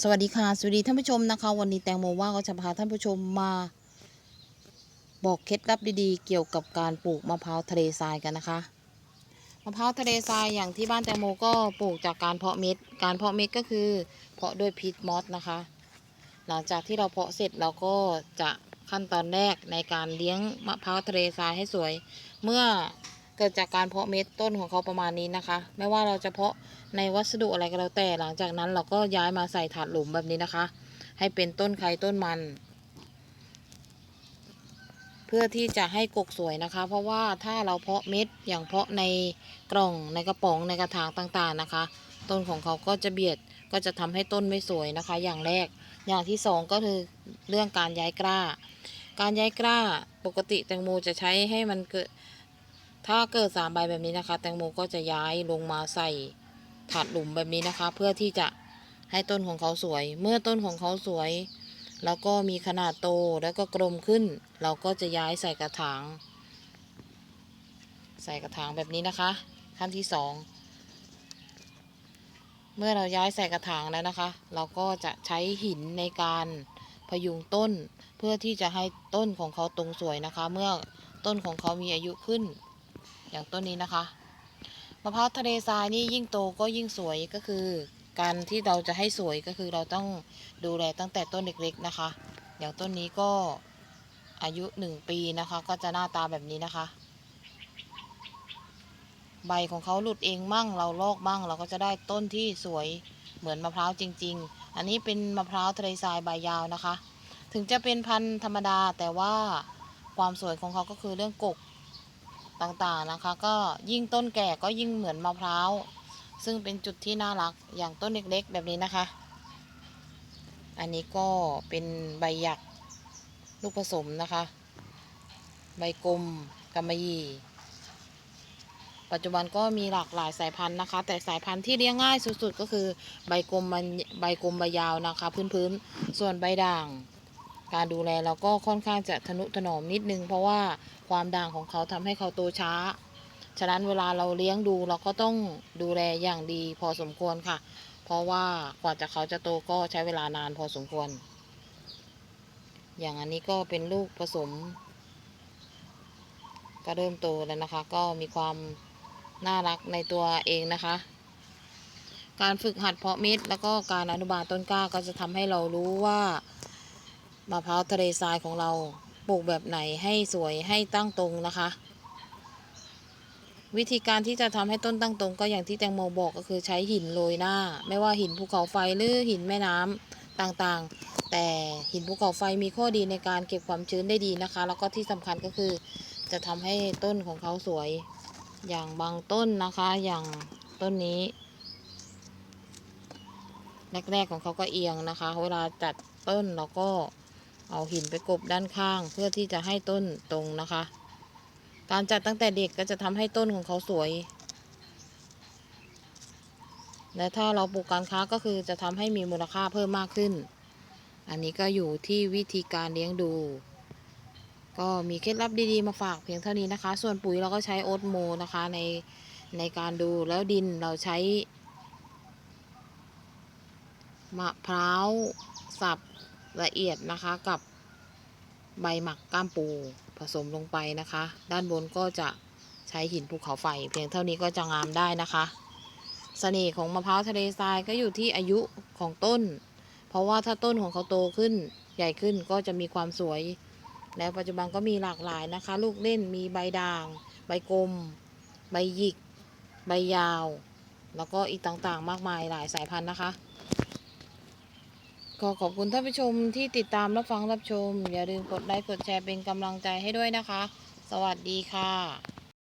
สวัสดีค่ะ สวัสดีท่านผู้ชมนะคะ วันนี้แตงโมว่าก็จะพาท่านผู้ชมมา บอกเคล็ดลับดีๆ เกี่ยวกับการปลูกมะพร้าวทะเลทรายกันนะคะมะพร้าวทะเลทรายอย่างที่บ้านแตงโมก็ปลูกจากการเพาะเม็ด การเพาะเม็ดก็คือเพาะด้วยพีทมอสนะคะ หลังจากที่เราเพาะเสร็จเราก็จะขั้นตอนแรกในการเลี้ยงมะพร้าวทะเลทรายให้สวย เมื่อ เกิดจากการเพาะเม็ดต้นของเขาประมาณนี้นะคะ ไม่ว่าเราจะเพาะในวัสดุอะไรก็แล้วแต่หลังจากนั้นเราก็ย้ายมาใส่ถาดหลุมแบบนี้นะคะ ให้เป็นต้นไครต้นมัน เพื่อที่จะให้กกสวยนะคะ เพราะว่าถ้าเราเพาะเม็ดอย่างเพาะในกล่องในกระป๋องในกระถางต่างๆนะคะ ต้นของเขาก็จะเบียดก็จะทำให้ต้นไม่สวยนะคะ อย่างแรกอย่างที่สองก็คือเรื่องการย้ายกล้า การย้ายกล้าปกติแตงโมจะใช้ให้มันเกิด ถ้าเกิดสามใบแบบนี้นะคะ แตงโมก็จะย้ายลงมาใส่ถาดหลุมแบบนี้นะคะ เพื่อที่จะให้ต้นของเขาสวย เมื่อต้นของเขาสวย แล้วก็มีขนาดโตแล้วก็กลมขึ้น เราก็จะย้ายใส่กระถาง ใส่กระถางแบบนี้นะคะ ขั้นที่สองเมื่อเราย้ายใส่กระถางแล้วนะคะ เราก็จะใช้หินในการพยุงต้น เพื่อที่จะให้ต้นของเขาตรงสวยนะคะ เมื่อต้นของเขามีอายุขึ้น อย่างต้นนี้นะคะมะพร้าวทะเลทรายนี่ยิ่งโตก็ยิ่งสวยก็คือ การที่เราจะให้สวยก็คือเราต้องดูแลตั้งแต่ต้นเล็กๆนะคะ อย่างต้นนี้ก็อายุหนึ่งปีนะคะ ก็จะหน้าตาแบบนี้นะคะ ใบของเขาหลุดเองมั่งเราลอกมั่งเราก็จะได้ต้นที่สวยเหมือนมะพร้าวจริง ๆ อันนี้เป็นมะพร้าวทะเลทรายใบยาวนะคะ ถึงจะเป็นพันธุ์ธรรมดาแต่ว่าความสวยของเขาก็คือเรื่องกก ต่างๆนะคะ ก็ยิ่งต้นแก่ก็ยิ่งเหมือนมะพร้าว ซึ่งเป็นจุดที่น่ารักอย่างต้นเล็กๆ แบบนี้นะคะ อันนี้ก็เป็นใบหยักลูกผสมนะคะ ใบกลมกำมะหยี่ปัจจุบันก็มีหลากหลายสายพันธุ์นะคะ แต่สายพันธุ์ที่เลี้ยงง่ายสุดๆ ก็คือใบกลมใบกลมใบยาวนะคะ พื้นๆ ส่วนใบด่าง การดูแลเราก็ค่อนข้างจะทนุถนอมนิดนึง เพราะว่าความด่างของเขาทำให้เขาโตช้า ฉะนั้นเวลาเราเลี้ยงดูเราก็ต้องดูแลอย่างดีพอสมควรค่ะ เพราะว่ากว่าจะเขาจะโตก็ใช้เวลานานพอสมควร อย่างอันนี้ก็เป็นลูกผสม ก็เริ่มโตแล้วนะคะ ก็มีความน่ารักในตัวเองนะคะ การฝึกหัดเพาะเม็ดแล้วก็การอนุบาลต้นกล้าก็จะทำให้เรารู้ว่า มะพร้าวทะเลทรายของเราปลูกแบบไหนให้สวยให้ตั้งตรงนะคะ วิธีการที่จะทำให้ต้นตั้งตรง ก็อย่างที่แตงโมบอกก็คือใช้หินโรยหน้า ไม่ว่าหินภูเขาไฟหรือหินแม่น้ำต่างๆ แต่หินภูเขาไฟมีข้อดีในการเก็บความชื้นได้ดีนะคะ แล้วก็ที่สำคัญก็คือ จะทำให้ต้นของเขาสวย อย่างบางต้นนะคะ อย่างต้นนี้แรกๆของเขาก็เอียงนะคะ เวลาจัดต้นเราก็ เอาหินไปกบด้านข้างเพื่อที่จะให้ต้นตรงนะคะ การจัดตั้งแต่เด็กก็จะทำให้ต้นของเขาสวย และถ้าเราปลูกการค้าก็คือจะทำให้มีมูลค่าเพิ่มมากขึ้น อันนี้ก็อยู่ที่วิธีการเลี้ยงดู ก็มีเคล็ดลับดีๆมาฝากเพียงเท่านี้นะคะ ส่วนปุ๋ยเราก็ใช้โอ๊ตโมนะคะในในการดูแล้วดินเราใช้มะพร้าวสับ ละเอียดนะคะกับใบหมักก้ามปูผสมลงไปนะคะ ด้านบนก็จะใช้หินภูเขาไฟ เพียงเท่านี้ก็จะงามได้นะคะเสน่ห์ของมะพร้าวทะเลทรายก็อยู่ที่อายุของต้น เพราะว่าถ้าต้นของเขาโตขึ้นใหญ่ขึ้นก็จะมีความสวย แล้วปัจจุบันก็มีหลากหลายนะคะ ลูกเล่นมีใบด่าง ใบกลม ใบหยิก ใบยาว แล้วก็อีกต่างๆ มากมายหลายสายพันธุ์นะคะ ขอขอบคุณท่านผู้ชมที่ติดตามรับฟังรับชม อย่าลืมกดไลค์กดแชร์เป็นกำลังใจให้ด้วยนะคะ สวัสดีค่ะ